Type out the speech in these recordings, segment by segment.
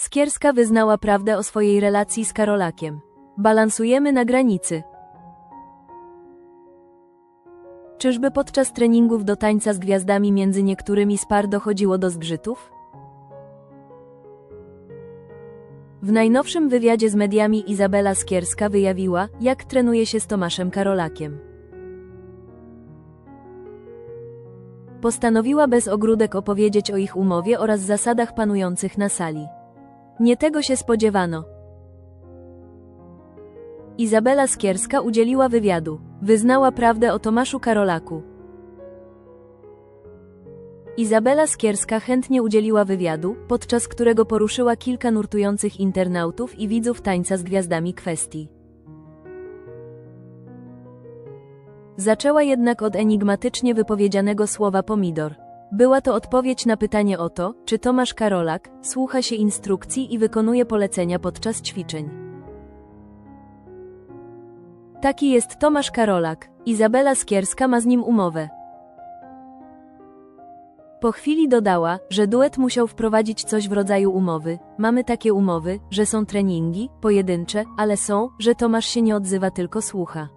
Skierska wyznała prawdę o swojej relacji z Karolakiem. Balansujemy na granicy. Czyżby podczas treningów do tańca z gwiazdami między niektórymi z par dochodziło do zgrzytów? W najnowszym wywiadzie z mediami Izabela Skierska wyjawiła, jak trenuje się z Tomaszem Karolakiem. Postanowiła bez ogródek opowiedzieć o ich umowie oraz zasadach panujących na sali. Nie tego się spodziewano. Izabela Skierska udzieliła wywiadu. Wyznała prawdę o Tomaszu Karolaku. Izabela Skierska chętnie udzieliła wywiadu, podczas którego poruszyła kilka nurtujących internautów i widzów tańca z gwiazdami kwestii. Zaczęła jednak od enigmatycznie wypowiedzianego słowa pomidor. Była to odpowiedź na pytanie o to, czy Tomasz Karolak słucha się instrukcji i wykonuje polecenia podczas ćwiczeń. Taki jest Tomasz Karolak. Izabela Skierska ma z nim umowę. Po chwili dodała, że duet musiał wprowadzić coś w rodzaju umowy. Mamy takie umowy, że są treningi, pojedyncze, ale są, że Tomasz się nie odzywa, tylko słucha.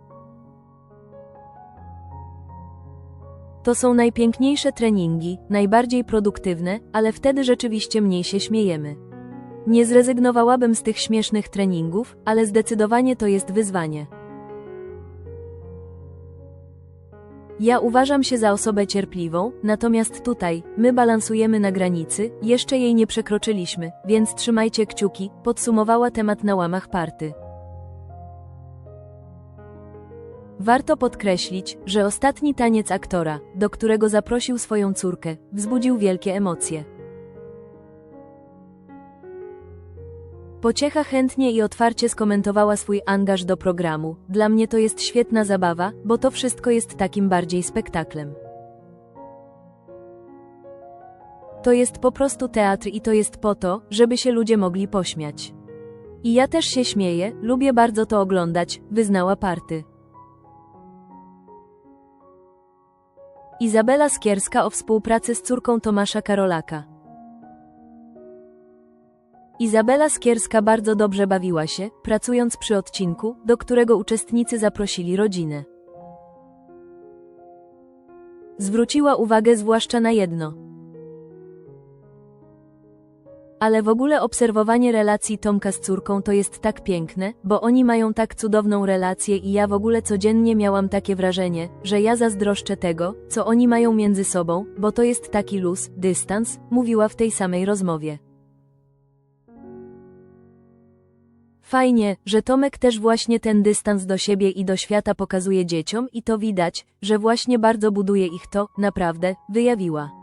To są najpiękniejsze treningi, najbardziej produktywne, ale wtedy rzeczywiście mniej się śmiejemy. Nie zrezygnowałabym z tych śmiesznych treningów, ale zdecydowanie to jest wyzwanie. Ja uważam się za osobę cierpliwą, natomiast tutaj, my balansujemy na granicy, jeszcze jej nie przekroczyliśmy, więc trzymajcie kciuki, podsumowała temat na łamach party. Warto podkreślić, że ostatni taniec aktora, do którego zaprosił swoją córkę, wzbudził wielkie emocje. Pociecha chętnie i otwarcie skomentowała swój angaż do programu. Dla mnie to jest świetna zabawa, bo to wszystko jest takim bardziej spektaklem. To jest po prostu teatr i to jest po to, żeby się ludzie mogli pośmiać. I ja też się śmieję, lubię bardzo to oglądać, wyznała party. Izabela Skierska o współpracy z córką Tomasza Karolaka. Izabela Skierska bardzo dobrze bawiła się, pracując przy odcinku, do którego uczestnicy zaprosili rodzinę. Zwróciła uwagę zwłaszcza na jedno. Ale w ogóle obserwowanie relacji Tomka z córką to jest tak piękne, bo oni mają tak cudowną relację i ja w ogóle codziennie miałam takie wrażenie, że ja zazdroszczę tego, co oni mają między sobą, bo to jest taki luz, dystans, mówiła w tej samej rozmowie. Fajnie, że Tomek też właśnie ten dystans do siebie i do świata pokazuje dzieciom i to widać, że właśnie bardzo buduje ich to, naprawdę, wyjawiła.